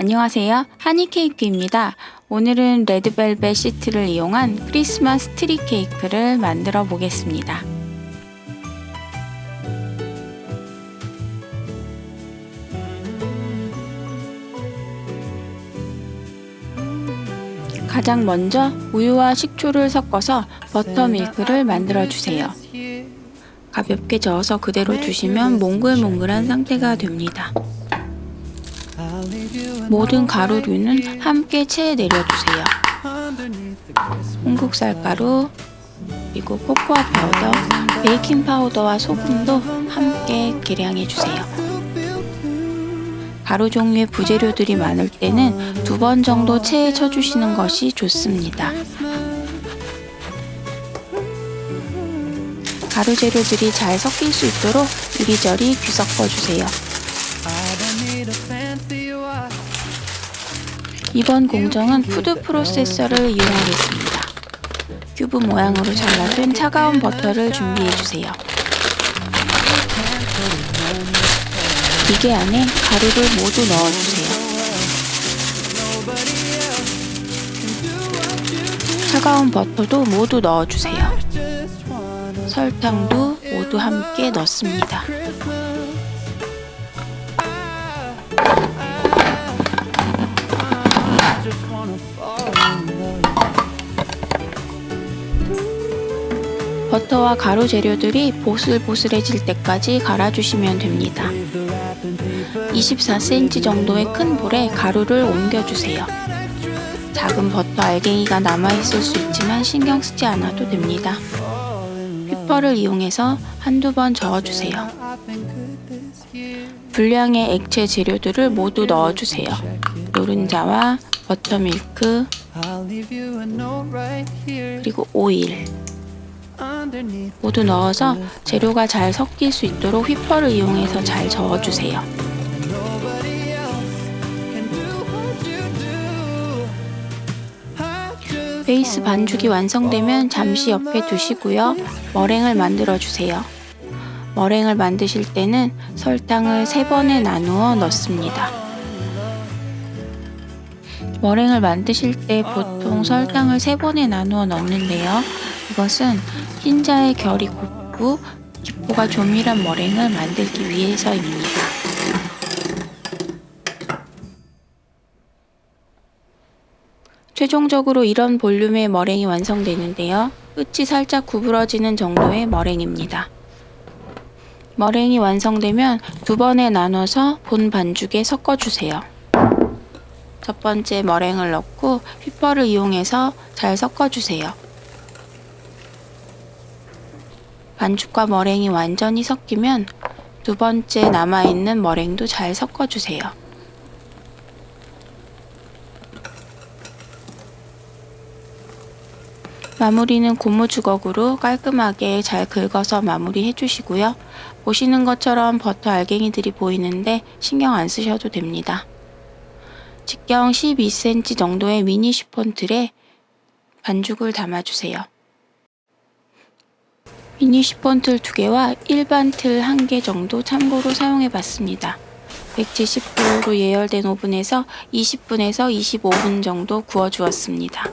안녕하세요. 하니 케이크입니다. 오늘은 레드벨벳 시트를 이용한 크리스마스 트리 케이크를 만들어 보겠습니다. 가장 먼저 우유와 식초를 섞어서 버터밀크를 만들어 주세요. 가볍게 저어서 그대로 두시면 몽글몽글한 상태가 됩니다. 모든 가루류는 함께 체에 내려주세요. 홍국쌀가루, 그리고 코코아 파우더, 베이킹 파우더와 소금도 함께 계량해 주세요. 가루 종류의 부재료들이 많을 때는 두 번 정도 체에 쳐주시는 것이 좋습니다. 가루 재료들이 잘 섞일 수 있도록 이리저리 뒤섞어 주세요. 이번 공정은 푸드 프로세서를 이용하겠습니다. 큐브 모양으로 잘라둔 차가운 버터를 준비해 주세요. 기계 안에 가루를 모두 넣어주세요. 차가운 버터도 모두 넣어주세요. 설탕도 모두 함께 넣습니다. 버터와 가루 재료들이 보슬보슬해질 때까지 갈아주시면 됩니다. 24cm 정도의 큰 볼에 가루를 옮겨주세요. 작은 버터 알갱이가 남아있을 수 있지만 신경 쓰지 않아도 됩니다. 휘퍼를 이용해서 한두 번 저어주세요. 분량의 액체 재료들을 모두 넣어주세요. 노른자와 버터밀크, 그리고 오일, 모두 넣어서 재료가 잘 섞일 수 있도록 휘퍼를 이용해서 잘 저어주세요. 베이스 반죽이 완성되면 잠시 옆에 두시고요. 머랭을 만들어 주세요. 머랭을 만드실 때는 설탕을 3번에 나누어 넣습니다. 머랭을 만드실 때 보통 설탕을 3번에 나누어 넣는데요. 이것은 흰자의 결이 곱고 기포가 조밀한 머랭을 만들기 위해서입니다. 최종적으로 이런 볼륨의 머랭이 완성되는데요. 끝이 살짝 구부러지는 정도의 머랭입니다. 머랭이 완성되면 두 번에 나눠서 본 반죽에 섞어주세요. 첫 번째 머랭을 넣고 휘퍼를 이용해서 잘 섞어주세요. 반죽과 머랭이 완전히 섞이면 두 번째 남아있는 머랭도 잘 섞어주세요. 마무리는 고무 주걱으로 깔끔하게 잘 긁어서 마무리해 주시고요. 보시는 것처럼 버터 알갱이들이 보이는데 신경 안 쓰셔도 됩니다. 직경 12cm 정도의 미니 시폰 틀에 반죽을 담아주세요. 미니 시폰 틀 2개와 일반 틀 1개 정도 참고로 사용해 봤습니다. 170도로 예열된 오븐에서 20분에서 25분 정도 구워 주었습니다.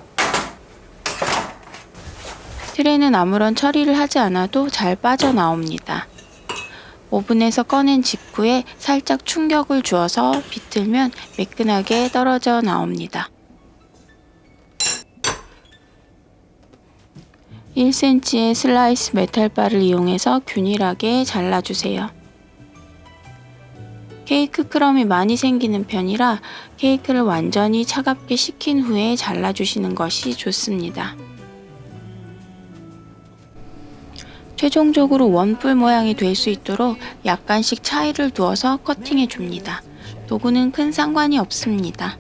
틀에는 아무런 처리를 하지 않아도 잘 빠져나옵니다. 오븐에서 꺼낸 직후에 살짝 충격을 주어서 비틀면 매끈하게 떨어져 나옵니다. 1cm의 슬라이스 메탈바를 이용해서 균일하게 잘라주세요. 케이크 크럼이 많이 생기는 편이라 케이크를 완전히 차갑게 식힌 후에 잘라주시는 것이 좋습니다. 최종적으로 원뿔 모양이 될 수 있도록 약간씩 차이를 두어서 커팅해 줍니다. 도구는 큰 상관이 없습니다.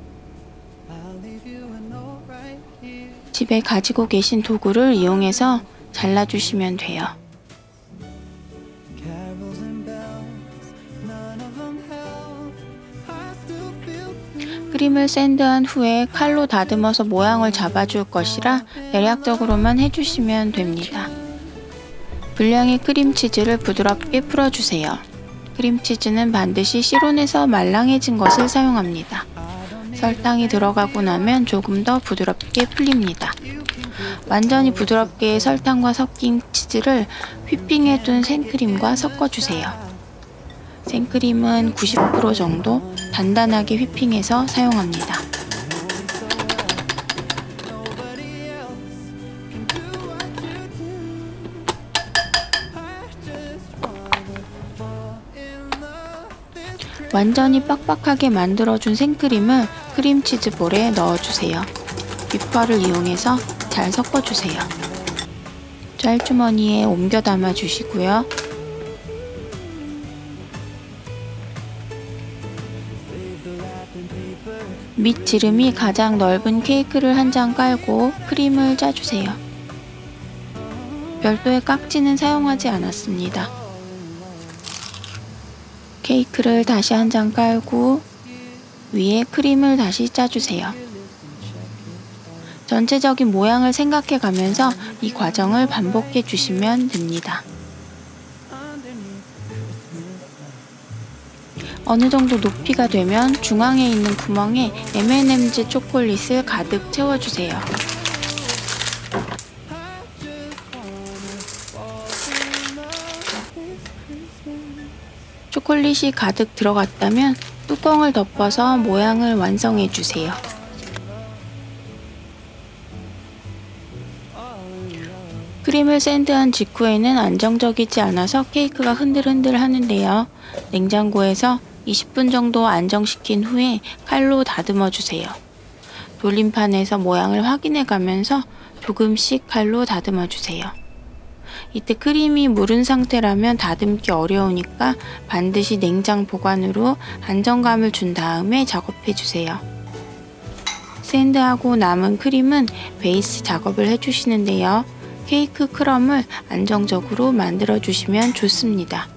집에 가지고 계신 도구를 이용해서 잘라주시면 돼요. 크림을 샌드한 후에 칼로 다듬어서 모양을 잡아줄 것이라 대략적으로만 해주시면 됩니다. 분량의 크림치즈를 부드럽게 풀어주세요. 크림치즈는 반드시 실온에서 말랑해진 것을 사용합니다. 설탕이 들어가고 나면 조금 더 부드럽게 풀립니다. 완전히 부드럽게 설탕과 섞인 치즈를 휘핑해 둔 생크림과 섞어주세요. 생크림은 90% 정도 단단하게 휘핑해서 사용합니다. 완전히 빡빡하게 만들어준 생크림을 크림치즈 볼에 넣어주세요. 휘퍼를 이용해서 잘 섞어주세요. 짤주머니에 옮겨 담아 주시고요. 밑 지름이 가장 넓은 케이크를 한 장 깔고 크림을 짜주세요. 별도의 깍지는 사용하지 않았습니다. 케이크를 다시 한 장 깔고 위에 크림을 다시 짜주세요. 전체적인 모양을 생각해 가면서 이 과정을 반복해 주시면 됩니다. 어느 정도 높이가 되면 중앙에 있는 구멍에 M&M's 초콜릿을 가득 채워주세요. 초콜릿이 가득 들어갔다면 뚜껑을 덮어서 모양을 완성해 주세요. 크림을 샌드한 직후에는 안정적이지 않아서 케이크가 흔들흔들 하는데요. 냉장고에서 20분 정도 안정시킨 후에 칼로 다듬어 주세요. 돌림판에서 모양을 확인해 가면서 조금씩 칼로 다듬어 주세요. 이때 크림이 무른 상태라면 다듬기 어려우니까 반드시 냉장 보관으로 안정감을 준 다음에 작업해 주세요. 샌드하고 남은 크림은 베이스 작업을 해주시는데요. 케이크 크럼을 안정적으로 만들어 주시면 좋습니다.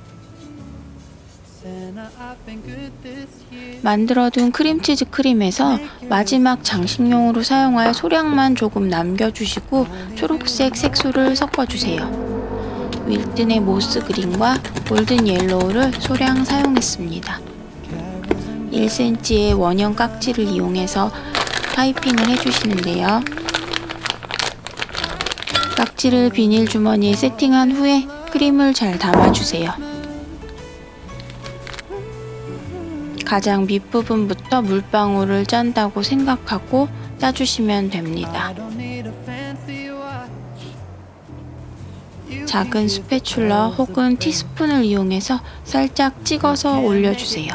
만들어둔 크림치즈 크림에서 마지막 장식용으로 사용할 소량만 조금 남겨주시고 초록색 색소를 섞어주세요. 윌튼의 모스 그린과 골든 옐로우를 소량 사용했습니다. 1cm의 원형 깍지를 이용해서 파이핑을 해주시는데요. 깍지를 비닐 주머니에 세팅한 후에 크림을 잘 담아주세요. 가장 밑부분부터 물방울을 짠다고 생각하고 짜주시면 됩니다. 작은 스패츌러 혹은 티스푼을 이용해서 살짝 찍어서 올려주세요.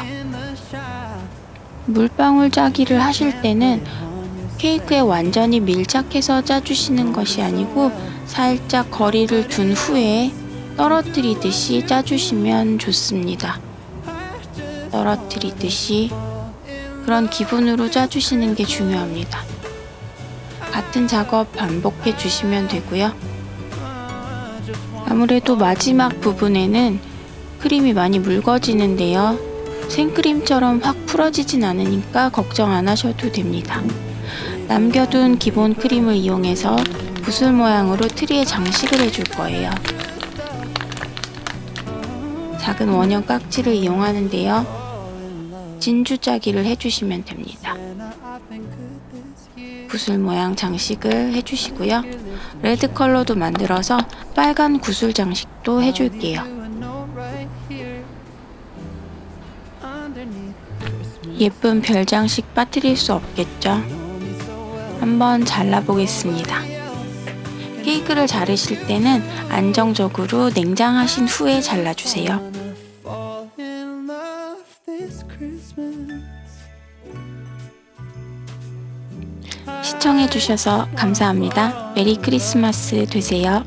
물방울 짜기를 하실 때는 케이크에 완전히 밀착해서 짜주시는 것이 아니고 살짝 거리를 둔 후에 떨어뜨리듯이 짜주시면 좋습니다. 떨어뜨리듯이 그런 기분으로 짜주시는 게 중요합니다. 같은 작업 반복해 주시면 되고요. 아무래도 마지막 부분에는 크림이 많이 묽어지는데요. 생크림처럼 확 풀어지진 않으니까 걱정 안 하셔도 됩니다. 남겨둔 기본 크림을 이용해서 구슬 모양으로 트리에 장식을 해줄 거예요. 작은 원형 깍지를 이용하는데요. 진주 짜기를 해주시면 됩니다. 구슬 모양 장식을 해주시고요. 레드 컬러도 만들어서 빨간 구슬 장식도 해줄게요. 예쁜 별 장식 빠뜨릴 수 없겠죠? 한번 잘라보겠습니다. 케이크를 자르실 때는 안정적으로 냉장하신 후에 잘라주세요. 시청해주셔서 감사합니다. 메리 크리스마스 되세요.